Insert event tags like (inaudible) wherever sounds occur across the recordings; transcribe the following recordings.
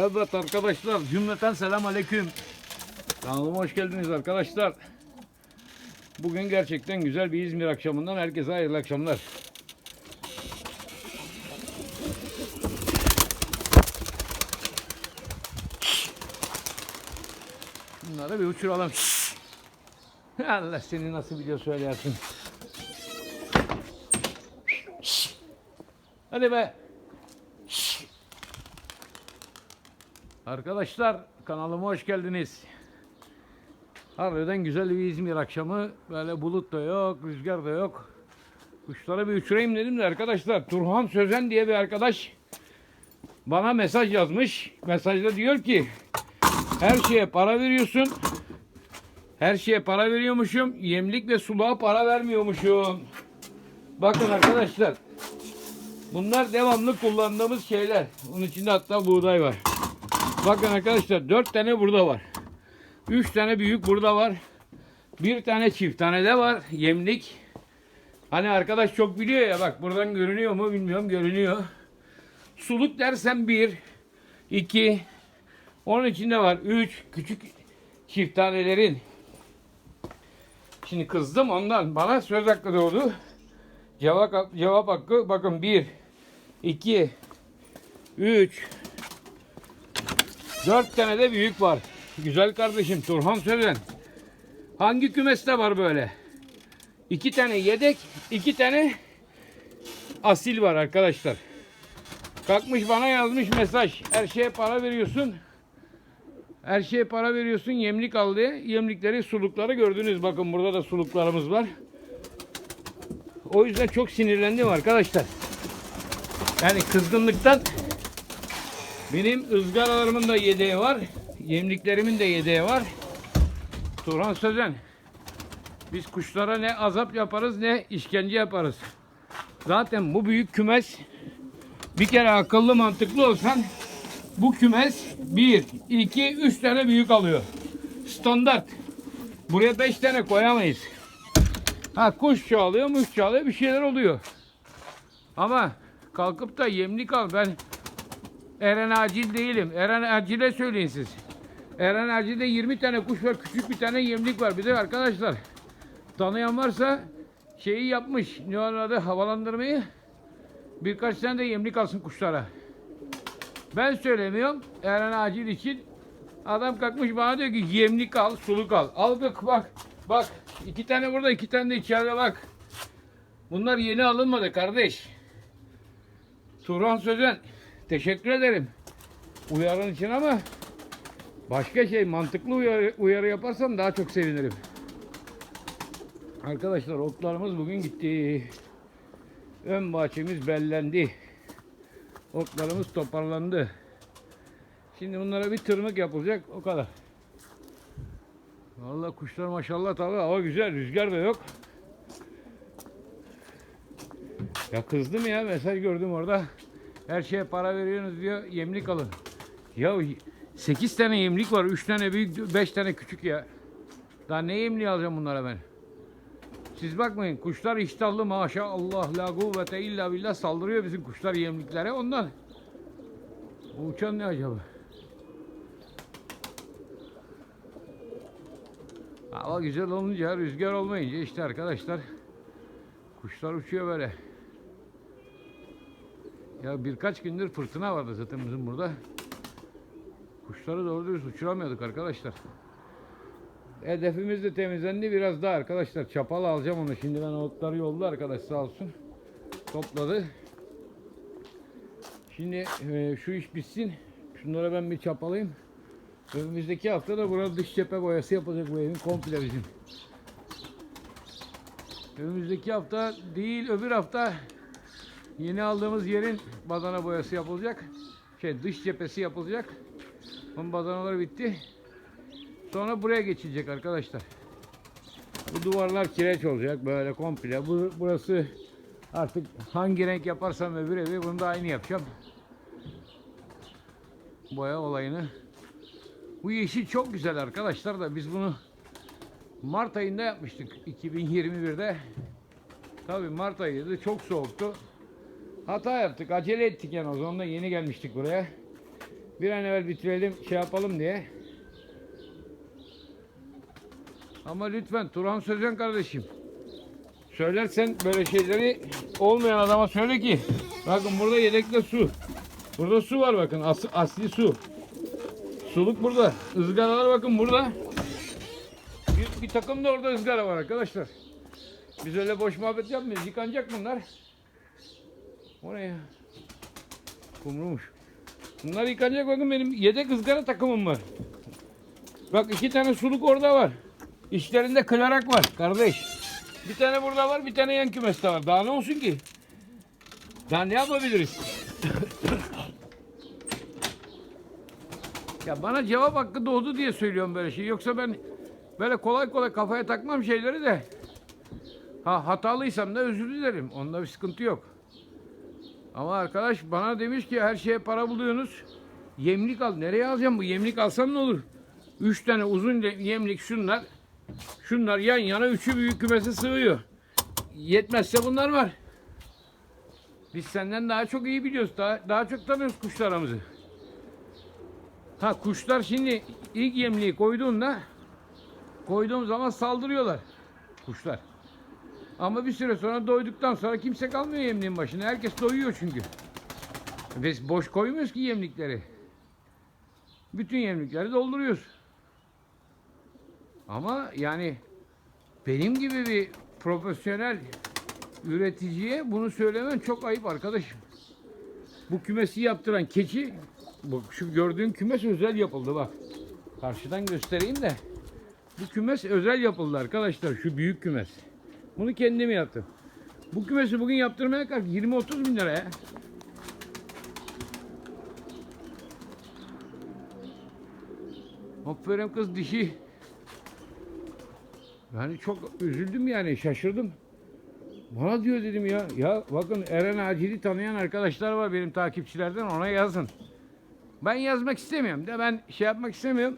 Evet arkadaşlar cümleten selam aleyküm. Kanalıma hoş geldiniz arkadaşlar. Bugün gerçekten güzel bir İzmir akşamından herkese hayırlı akşamlar. Bunları bir uçuralım. Allah seni nasıl biliyor söylersin. Hadi be. Arkadaşlar kanalıma hoş geldiniz. Harbiden güzel bir İzmir akşamı. Böyle bulut da yok, rüzgar da yok. Kuşlara bir uçurayım dedim de arkadaşlar. Turhan Sözen diye bir arkadaş bana mesaj yazmış. Mesajda diyor ki her şeye para veriyorsun. Her şeye para veriyormuşum. Yemlik ve suluğa para vermiyormuşum. Bakın arkadaşlar. Bunlar devamlı kullandığımız şeyler. Bunun içinde hatta buğday var. Bakın arkadaşlar dört tane burada var. Üç tane büyük burada var. Bir tane çift tane de var. Yemlik. Hani arkadaş çok biliyor ya bak buradan görünüyor mu bilmiyorum görünüyor. Suluk dersen bir, iki, onun içinde var üç küçük çift tanelerin. Şimdi kızdım ondan bana söz hakkı doğdu. Cevap, cevap hakkı bakın bir, iki, üç, Dört tane de büyük var. Güzel kardeşim Turhan Sözen. Hangi kümeste var böyle? İki tane yedek, iki tane asil var arkadaşlar. Kalkmış bana yazmış mesaj. Her şeye para veriyorsun. Her şeye para veriyorsun. Yemlik al diye. Yemlikleri, sulukları gördünüz. Bakın burada da suluklarımız var. O yüzden çok sinirlendim arkadaşlar. Yani kızgınlıktan benim ızgaralarımın da yedeği var. Yemliklerimin de yedeği var. Turhan Sözen. Biz kuşlara ne azap yaparız ne işkence yaparız. Zaten bu büyük kümes bir kere akıllı mantıklı olsan bu kümes 1, 2, 3 tane büyük alıyor. Standart. Buraya 5 tane koyamayız. Ha kuş çoğalıyor, muş çoğalıyor bir şeyler oluyor. Ama kalkıp da yemlik al ben Eren Acil değilim. Eren Acil'e söyleyin siz. Eren Acil'de 20 tane kuş var. Küçük bir tane yemlik var. Bir de arkadaşlar tanıyan varsa şeyi yapmış. Ne adı? Havalandırmayı. Birkaç tane de yemlik alsın kuşlara. Ben söylemiyorum. Eren Acil için. Adam kalkmış bana diyor ki yemlik al, suluk al. Al bak bak. Bak. iki tane burada, iki tane de içeride bak. Bunlar yeni alınmadı kardeş. Turhan Sözen. Teşekkür ederim. Uyarın için ama başka şey mantıklı uyarı, uyarı yaparsan daha çok sevinirim. Arkadaşlar otlarımız bugün gitti. Ön bahçemiz bellendi. Otlarımız toparlandı. Şimdi bunlara bir tırmık yapılacak o kadar. Vallahi kuşlar maşallah tabii hava güzel rüzgar da yok. Ya kızdım ya mesaj gördüm orada. Her şeye para veriyorsunuz diyor. Yemlik alın. Ya 8 tane yemlik var. 3 tane büyük, 5 tane küçük ya. Daha ne yemliği alacağım bunlara ben? Siz bakmayın. Kuşlar iştahlı maşallah la kuvvete illa billah saldırıyor bizim kuşlar yemliklere ondan. Bu uçan ne acaba? Hava güzel olunca, rüzgar olmayınca işte arkadaşlar kuşlar uçuyor böyle. Ya birkaç gündür fırtına vardı zaten bizim burada. Kuşları doğru dürüst uçuramıyorduk arkadaşlar. Hedefimiz de temizlendi biraz daha arkadaşlar. Çapalı alacağım onu. Şimdi ben otları yoldu arkadaş sağ olsun. Topladı. Şimdi e, şu iş bitsin. Şunlara ben bir çapalayayım. Önümüzdeki hafta da burada dış cephe boyası yapacak bu evin komple bizim. Önümüzdeki hafta değil öbür hafta Yeni aldığımız yerin badana boyası yapılacak. Şey dış cephesi yapılacak. Onun badanaları bitti. Sonra buraya geçilecek arkadaşlar. Bu duvarlar kireç olacak böyle komple. Bu, burası artık hangi renk yaparsam öbür evi bunu da aynı yapacağım. Boya olayını. Bu yeşil çok güzel arkadaşlar da biz bunu Mart ayında yapmıştık 2021'de. Tabii Mart ayıydı çok soğuktu. Hata yaptık. Acele ettik yani o zaman da yeni gelmiştik buraya. Bir an evvel bitirelim şey yapalım diye. Ama lütfen Turhan Sözen kardeşim. Söylersen böyle şeyleri olmayan adama söyle ki bakın burada yedekte su. Burada su var bakın as asli su. Suluk burada. Izgaralar bakın burada. Bir, bir takım da orada ızgara var arkadaşlar. Biz öyle boş muhabbet yapmıyoruz. Yıkanacak bunlar. O ne ya? Kumrumuş. Bunlar yıkanacak bakın benim yedek ızgara takımım var. Bak iki tane suluk orada var. İçlerinde klarak var kardeş. Bir tane burada var bir tane yan kümeste var. Daha ne olsun ki? Daha ne yapabiliriz? ya bana cevap hakkı doğdu diye söylüyorum böyle şey. Yoksa ben böyle kolay kolay kafaya takmam şeyleri de. Ha hatalıysam da özür dilerim. Onda bir sıkıntı yok. Ama arkadaş bana demiş ki her şeye para buluyorsunuz. Yemlik al. Nereye alacağım bu? Yemlik alsam ne olur? Üç tane uzun ye- yemlik şunlar. Şunlar yan yana üçü büyük kümese sığıyor. Yetmezse bunlar var. Biz senden daha çok iyi biliyoruz. Daha, daha çok tanıyoruz kuşlarımızı. Ha kuşlar şimdi ilk yemliği koyduğunda koyduğum zaman saldırıyorlar kuşlar. Ama bir süre sonra doyduktan sonra kimse kalmıyor yemliğin başına. Herkes doyuyor çünkü. Biz boş koymuyoruz ki yemlikleri. Bütün yemlikleri dolduruyoruz. Ama yani benim gibi bir profesyonel üreticiye bunu söylemen çok ayıp arkadaşım. Bu kümesi yaptıran keçi, bu şu gördüğün kümes özel yapıldı bak. Karşıdan göstereyim de. Bu kümes özel yapıldı arkadaşlar. Şu büyük kümes. Bunu kendim yaptım. Bu kümesi bugün yaptırmaya kalk 20-30 bin lira ya. Aferin kız dişi. Yani çok üzüldüm yani şaşırdım. Bana diyor dedim ya. Ya bakın Eren Acil'i tanıyan arkadaşlar var benim takipçilerden ona yazın. Ben yazmak istemiyorum de ben şey yapmak istemiyorum.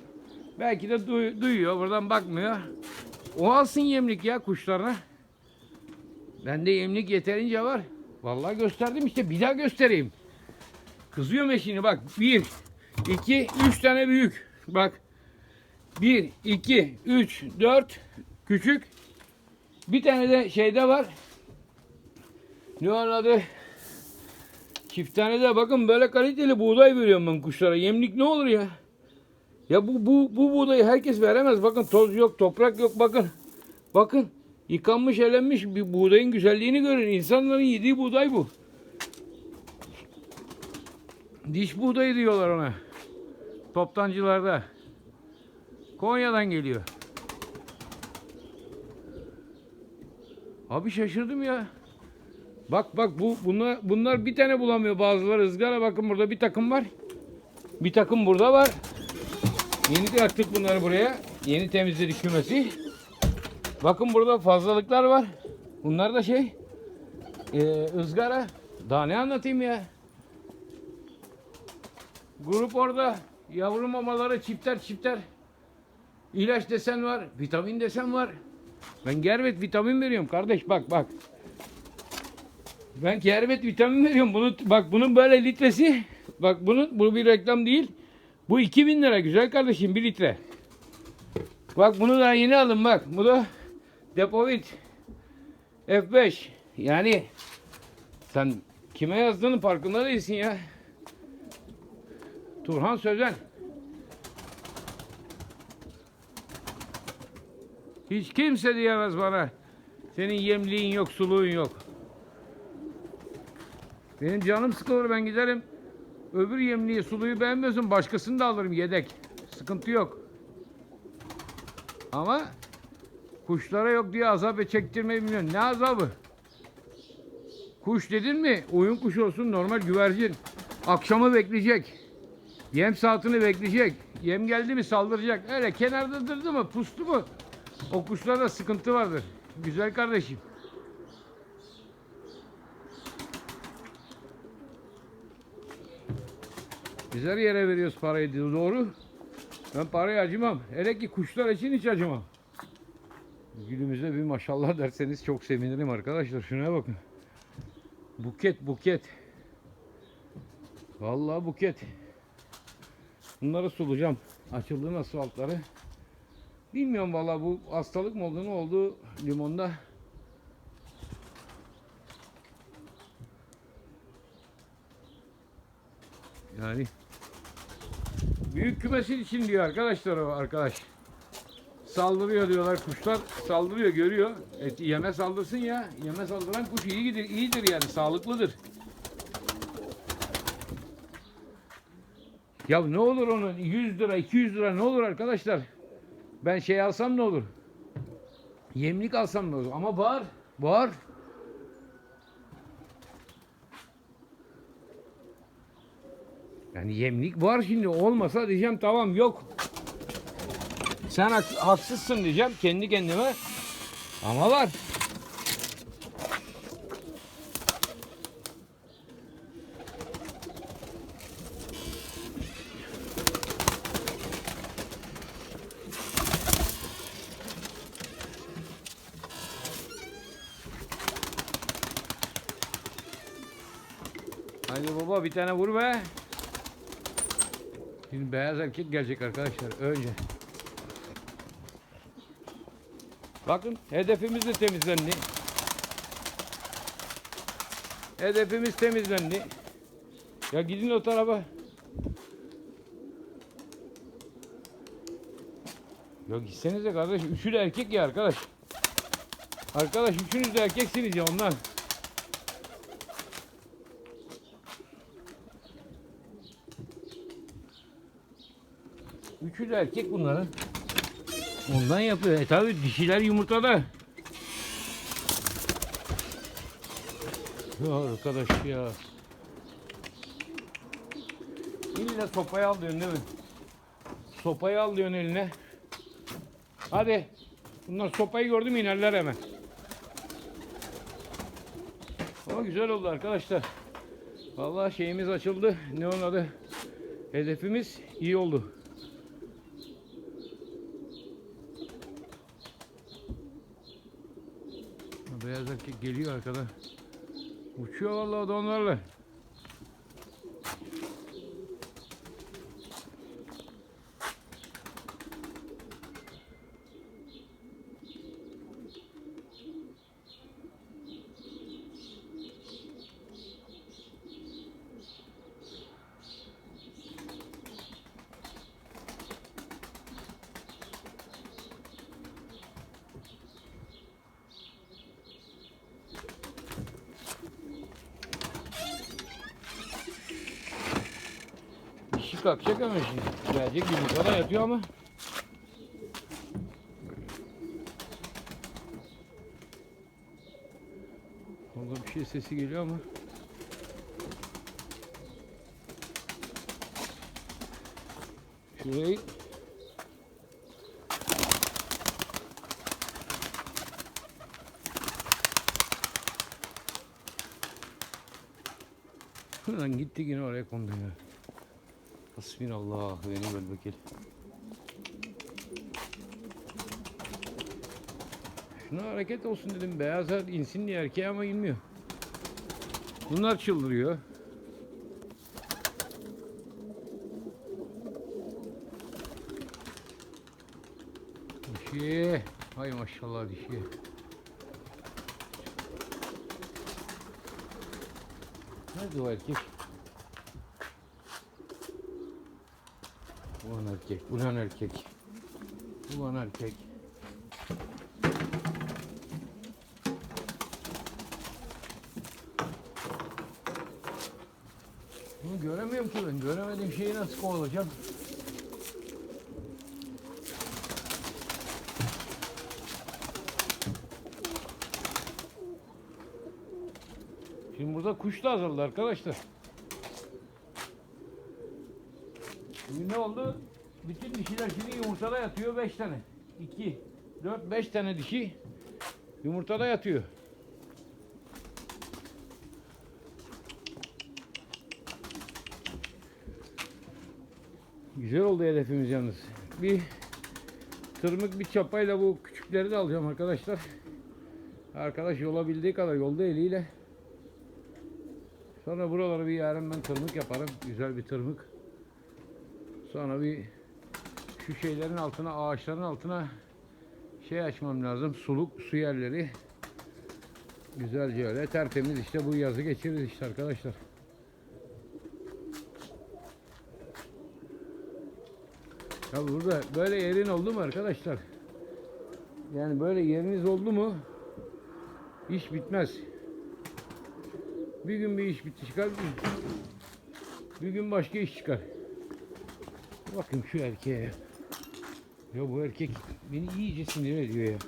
Belki de duy- duyuyor buradan bakmıyor. O alsın yemlik ya kuşlarına. Bende yemlik yeterince var. Vallahi gösterdim işte bir daha göstereyim. Kızıyorum eşini bak. Bir, iki, üç tane büyük. Bak. Bir, iki, üç, dört küçük. Bir tane de şeyde var. Ne onun adı? Çift tane de bakın böyle kaliteli buğday veriyorum ben kuşlara. Yemlik ne olur ya? Ya bu, bu, bu buğdayı herkes veremez. Bakın toz yok, toprak yok bakın. Bakın yıkanmış, elenmiş bir buğdayın güzelliğini görün. İnsanların yediği buğday bu. Diş buğdayı diyorlar ona. Toptancılarda. Konya'dan geliyor. Abi şaşırdım ya. Bak bak bu bunlar bunlar bir tane bulamıyor bazıları ızgara bakın burada bir takım var. Bir takım burada var. Yeni attık bunları buraya. Yeni temizledik kümesi. Bakın burada fazlalıklar var. Bunlar da şey e, ızgara. Daha ne anlatayım ya? Grup orada. Yavru mamaları çifter çifter. İlaç desen var. Vitamin desen var. Ben Gervet vitamin veriyorum kardeş bak bak. Ben Gervet vitamin veriyorum. Bunu bak bunun böyle litresi. Bak bunun bu bir reklam değil. Bu 2000 lira güzel kardeşim 1 litre. Bak bunu da yeni aldım bak. Bu da Depovit F5. Yani sen kime yazdığının farkında değilsin ya. Turhan Sözen. Hiç kimse diyemez bana. Senin yemliğin yok, suluğun yok. Benim canım sıkılır ben giderim. Öbür yemliği, suluyu beğenmiyorsun başkasını da alırım yedek. Sıkıntı yok. Ama kuşlara yok diye azap çektirmeyi bilmiyorum. Ne azabı? Kuş dedin mi? Oyun kuşu olsun normal güvercin. Akşamı bekleyecek. Yem saatini bekleyecek. Yem geldi mi saldıracak. Öyle kenarda durdu mu pustu mu o kuşlarda sıkıntı vardır. Güzel kardeşim. Güzel yere veriyoruz parayı doğru. Ben parayı acımam. Hele ki kuşlar için hiç acımam. Gülümüze bir maşallah derseniz çok sevinirim arkadaşlar. Şuna bakın. Buket buket. Vallahi buket. Bunları sulayacağım. Açıldı nasıl altları. Bilmiyorum valla bu hastalık mı oldu ne oldu limonda. Yani büyük kümesin için diyor arkadaşlar o arkadaş. Saldırıyor diyorlar kuşlar saldırıyor görüyor. Et, yeme saldırsın ya. Yeme saldıran kuş iyidir, iyidir yani sağlıklıdır. Ya ne olur onun 100 lira 200 lira ne olur arkadaşlar? Ben şey alsam ne olur? Yemlik alsam ne olur? Ama var. Var. Yani yemlik var şimdi olmasa diyeceğim tamam yok. Sen hak- haksızsın diyeceğim kendi kendime. Ama var. Haydi baba bir tane vur be. Şimdi beyaz erkek gelecek arkadaşlar önce. Bakın hedefimiz de temizlendi. Hedefimiz temizlendi. Ya gidin o tarafa. Ya gitsenize kardeş. Üçü de erkek ya arkadaş. Arkadaş üçünüz de erkeksiniz ya ondan. Üçü de erkek bunların. Ondan yapıyor. E tabi dişiler yumurtada. Ya arkadaş ya. İlle sopayı al diyorsun değil mi? Sopayı al diyorsun eline. Hadi. Bunlar sopayı gördü mü inerler hemen. Ama güzel oldu arkadaşlar. Vallahi şeyimiz açıldı. Ne onun adı? Hedefimiz iyi oldu. Erkek geliyor arkada. Uçuyor vallahi o Dişi kalkacak ama şimdi. Gelecek yumurtada yatıyor ama. Orada bir şey sesi geliyor ama. Şurayı Lan gitti yine oraya kondu ya. Hasbinallah ve ni'mel vekil. Şuna hareket olsun dedim. Beyaz insin diye erkeğe ama inmiyor. Bunlar çıldırıyor. Dişi. Hay maşallah dişi. Nerede o erkek? Ulan erkek, ulan erkek. Ulan erkek. Bunu göremiyorum ki ben. Göremediğim şeyi nasıl kovalayacağım? Şimdi burada kuş da azaldı arkadaşlar. Şimdi ne oldu? Bütün dişiler şimdi yumurtada yatıyor 5 tane. 2, 4, 5 tane dişi yumurtada yatıyor. Güzel oldu hedefimiz yalnız. Bir tırmık bir çapayla bu küçükleri de alacağım arkadaşlar. Arkadaş yola kadar yolda eliyle. Sonra buraları bir yarın ben tırmık yaparım. Güzel bir tırmık. Sonra bir şu şeylerin altına, ağaçların altına şey açmam lazım. Suluk, su yerleri. Güzelce öyle tertemiz işte bu yazı geçiririz işte arkadaşlar. Ya burada böyle yerin oldu mu arkadaşlar? Yani böyle yeriniz oldu mu iş bitmez. Bir gün bir iş bitti çıkar, bir- gün başka iş çıkar. Bakın şu erkeğe. Ya bu erkek beni iyice sinir ediyor ya.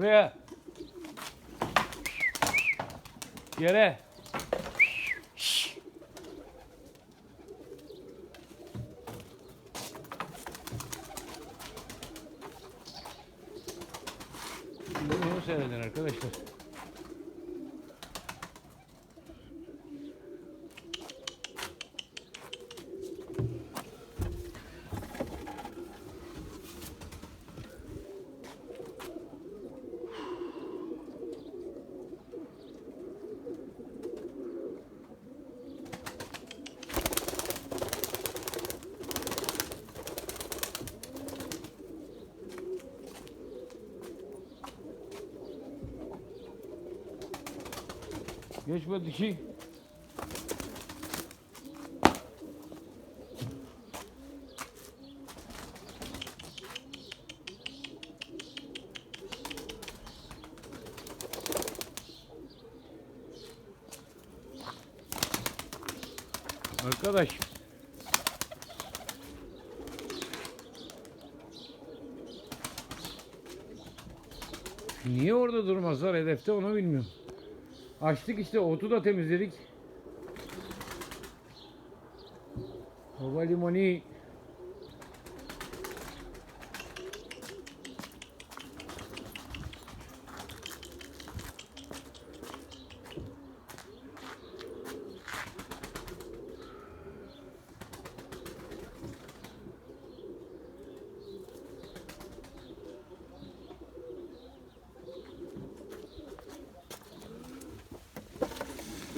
Buraya. Yere. Bunu seyredin arkadaşlar. Geç bu dişi. Arkadaş. Niye orada durmazlar hedefte onu bilmiyorum. Açtık işte otu da temizledik. Baba limoni.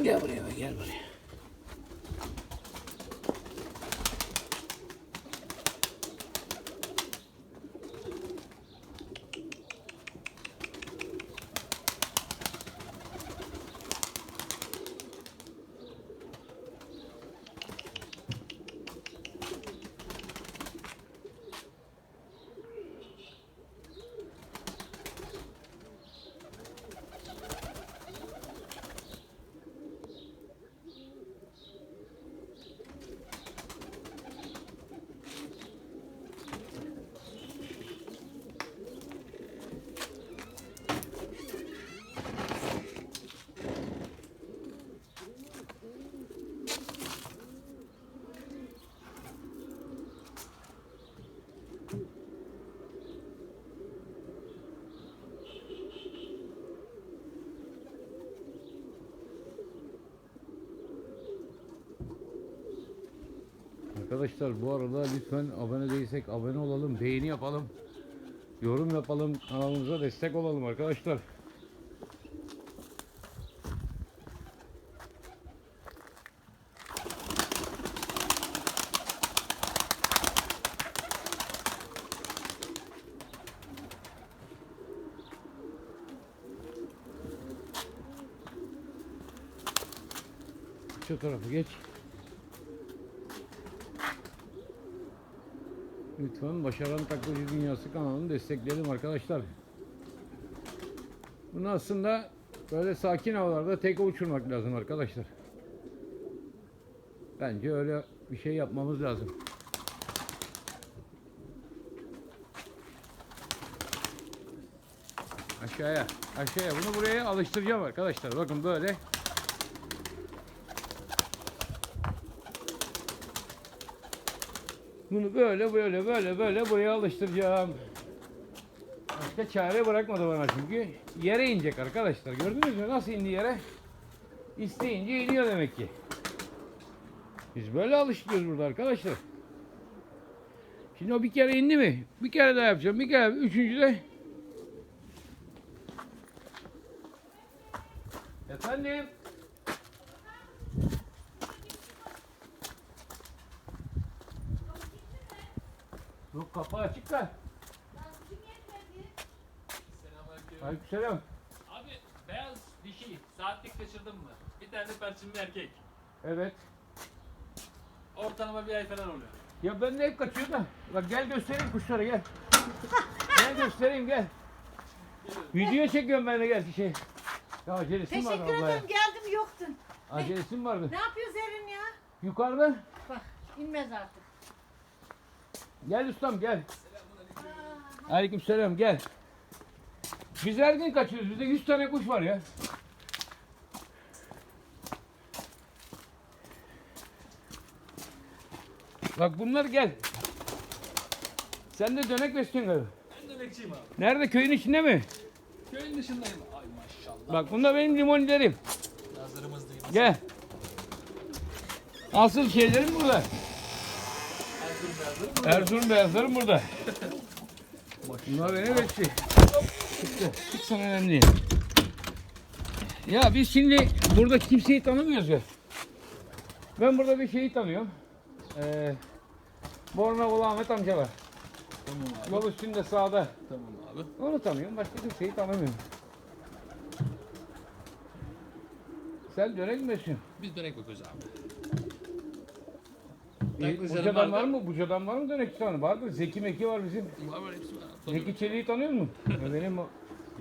Gel buraya be, gel buraya. Arkadaşlar bu arada lütfen abone değilsek abone olalım, beğeni yapalım, yorum yapalım, kanalımıza destek olalım arkadaşlar. Şu tarafa geç. Lütfen Başaran Taklacı Dünyası kanalını destekleyelim arkadaşlar. Bunu aslında böyle sakin havalarda tek uçurmak lazım arkadaşlar. Bence öyle bir şey yapmamız lazım. Aşağıya, aşağıya. Bunu buraya alıştıracağım arkadaşlar. Bakın böyle. Bunu böyle böyle böyle böyle buraya alıştıracağım. Başka çare bırakmadı bana çünkü. Yere inecek arkadaşlar. Gördünüz mü nasıl indi yere? İsteyince iniyor demek ki. Biz böyle alıştırıyoruz burada arkadaşlar. Şimdi o bir kere indi mi? Bir kere daha yapacağım. Bir kere. Üçüncü de. Efendim? Yok kapı açık da. Selamünaleyküm. Aleykümselam. Abi beyaz dişi saatlik kaçırdın mı? Bir tane de perçinli erkek. Evet. Ortalama bir ay falan oluyor. Ya ben de hep kaçıyorum da. Bak gel göstereyim kuşları gel. (laughs) gel göstereyim gel. Video çekiyorum ben de gel şey. Ya acelesim vardı Teşekkür ederim geldim yoktun. Acelesim vardı. Ne yapıyoruz Erin ya? Yukarıda. Bak inmez artık. Gel ustam gel. Aleykümselam gel. Biz her gün kaçıyoruz. Bizde 100 tane kuş var ya. Bak bunlar gel. Sen de dönek besliyorsun galiba. Ben de bekçiyim abi. Nerede köyün içinde mi? Köyün dışındayım. Ay maşallah. Bak bunlar benim limonilerim. Nazarımız değil. Gel. Asıl şeylerim burada. Erzurum beyazları mı? Burada. Bunlar beni bekliyor. Çıktı. Çıksan önemli değil. Ya biz şimdi burada kimseyi tanımıyoruz ya. Ben burada bir şeyi tanıyorum. Ee, Bornavolu Ahmet amca var. Tamam abi. Yol üstünde sağda. Tamam abi. Onu tanıyorum. Başka kimseyi tanımıyorum. Sen dönek mi besliyorsun? Biz dönek bakıyoruz abi. E, Buca'dan var mı? Buca'dan var mı dönek tanı? Vardır. Zeki Meki var bizim. Var var hepsi var. Tanıyorum. Zeki Çelik'i tanıyor musun? (laughs) Ya benim o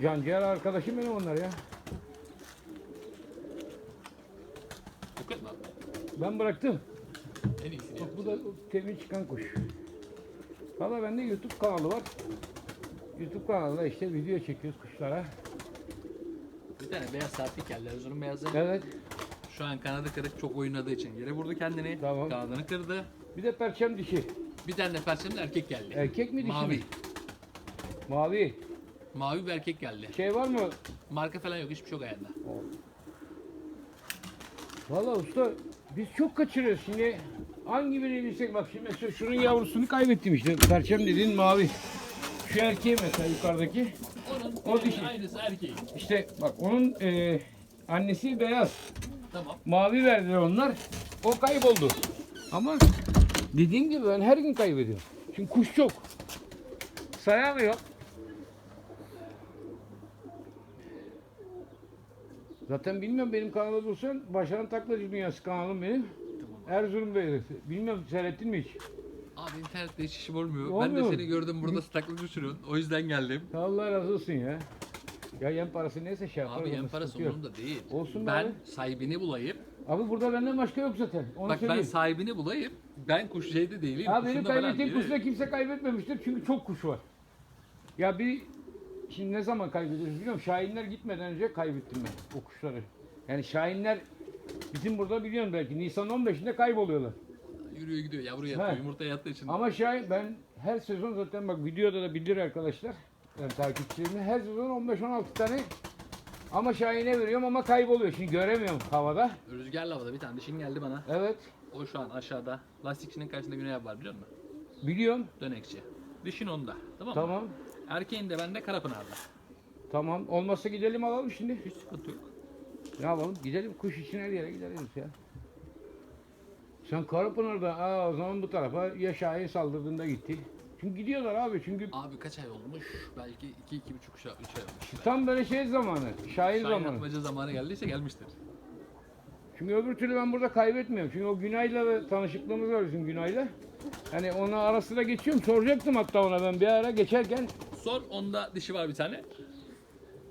canciğer arkadaşım benim onlar ya. Ben bıraktım. En iyisini Bak bu da temiz çıkan kuş. Valla bende YouTube kanalı var. YouTube kanalında işte video çekiyoruz kuşlara. Bir tane beyaz saatlik geldi. Erzurum beyazları. Evet. Şu an kanadı kırık çok oynadığı için yere vurdu kendini. Tamam. Kanadını kırdı. Bir de perçem dişi. Bir tane de perçemli erkek geldi. Erkek mi dişi Mavi. mi? Mavi. Mavi bir erkek geldi. Şey var mı? Marka falan yok. Hiçbir şey yok ayağında. Valla usta biz çok kaçırıyoruz şimdi. Hangi birini bilsek bak şimdi mesela şunun yavrusunu kaybettim işte. Perçem dediğin mavi. Şu erkeği mesela yukarıdaki. Onun O o dişi. aynısı erkeği. İşte bak onun e, annesi beyaz. Tamam. Mavi verdiler onlar. O kayboldu. Ama dediğim gibi ben her gün kaybediyorum. Çünkü kuş çok. Sayamıyor. Zaten bilmiyorum benim kanalda dursan Başaran Taklacı Dünyası kanalım benim. Erzurum Beyazı. Bilmiyorum seyrettin mi hiç? Abi internette hiç işim olmuyor. Ben Olmuyor de mu? seni gördüm burada taklacı sürüyorsun. O yüzden geldim. Allah razı olsun ya. Ya yem parası neyse şey yaparız. Abi onda en parası sıkıntı yok. onun da değil. Olsun be ben abi. sahibini bulayım. Abi burada benden başka yok zaten. Onu Bak ben söyleyeyim. sahibini bulayım. Ben kuş şeyde değilim. Ya benim kuşunda falan kaybettiğim değilim. kuşla kimse kaybetmemiştir çünkü çok kuş var. Ya bir şimdi ne zaman kaybediyoruz biliyorum. Şahinler gitmeden önce kaybettim ben o kuşları. Yani Şahinler bizim burada biliyorsun belki Nisan 15'inde kayboluyorlar. Yürüyor gidiyor yavru He. yatıyor. Yumurta yattığı için. Ama Şahin ben her sezon zaten bak videoda da bilir arkadaşlar. Yani takipçilerime her sezon 15-16 tane ama Şahin'e veriyorum ama kayboluyor. Şimdi göremiyorum havada. Rüzgarlı havada bir tane dişin geldi bana. Evet O şu an aşağıda. Lastikçinin karşısında Güney abi var biliyor musun? biliyorum. Dönekçi. Dişin onda. Tamam mı? Tamam. Erkeğin de bende Karapınar'da. Tamam. Olmazsa gidelim alalım şimdi. Hiç sıkıntı yok. Ne yapalım? Gidelim kuş için her yere gideriz ya. Sen Karapınar'da aa o zaman bu tarafa ya Şahin saldırdığında gitti. Çünkü gidiyorlar abi çünkü Abi kaç ay olmuş? Belki 2 iki, buçuk 3 ay olmuş. tam böyle şey zamanı, Şahin, Şahin zamanı. atmaca zamanı geldiyse gelmiştir. Çünkü öbür türlü ben burada kaybetmiyorum. Çünkü o Günay'la da tanışıklığımız var bizim Günay'la. Hani ona ara sıra geçiyorum. Soracaktım hatta ona ben bir ara geçerken. Sor onda dişi var bir tane.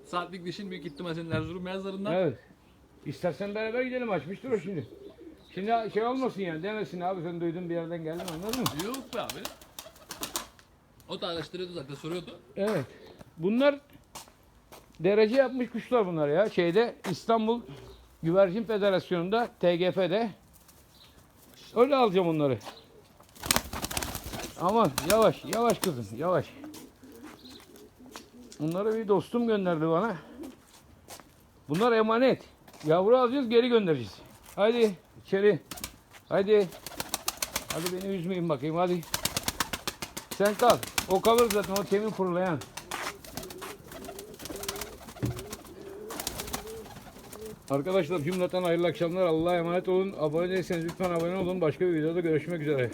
Saatlik dişin büyük ihtimal senin Erzurum beyazlarından. Evet. İstersen beraber gidelim açmıştır o şimdi. Şimdi şey olmasın yani demesin abi sen duydun bir yerden geldin anladın mı? Yok be abi. O da araştırıyordu zaten soruyordu. Evet. Bunlar derece yapmış kuşlar bunlar ya. Şeyde İstanbul Güvercin Federasyonu'nda TGF'de. Öyle alacağım onları. Aman yavaş yavaş kızım yavaş. Bunları bir dostum gönderdi bana. Bunlar emanet. Yavru alacağız geri göndereceğiz. Hadi içeri. Hadi. Hadi beni üzmeyin bakayım hadi. Sen kal. O kalır zaten o temin fırlayan. Arkadaşlar cümleten hayırlı akşamlar. Allah'a emanet olun. Abone değilseniz lütfen abone olun. Başka bir videoda görüşmek üzere.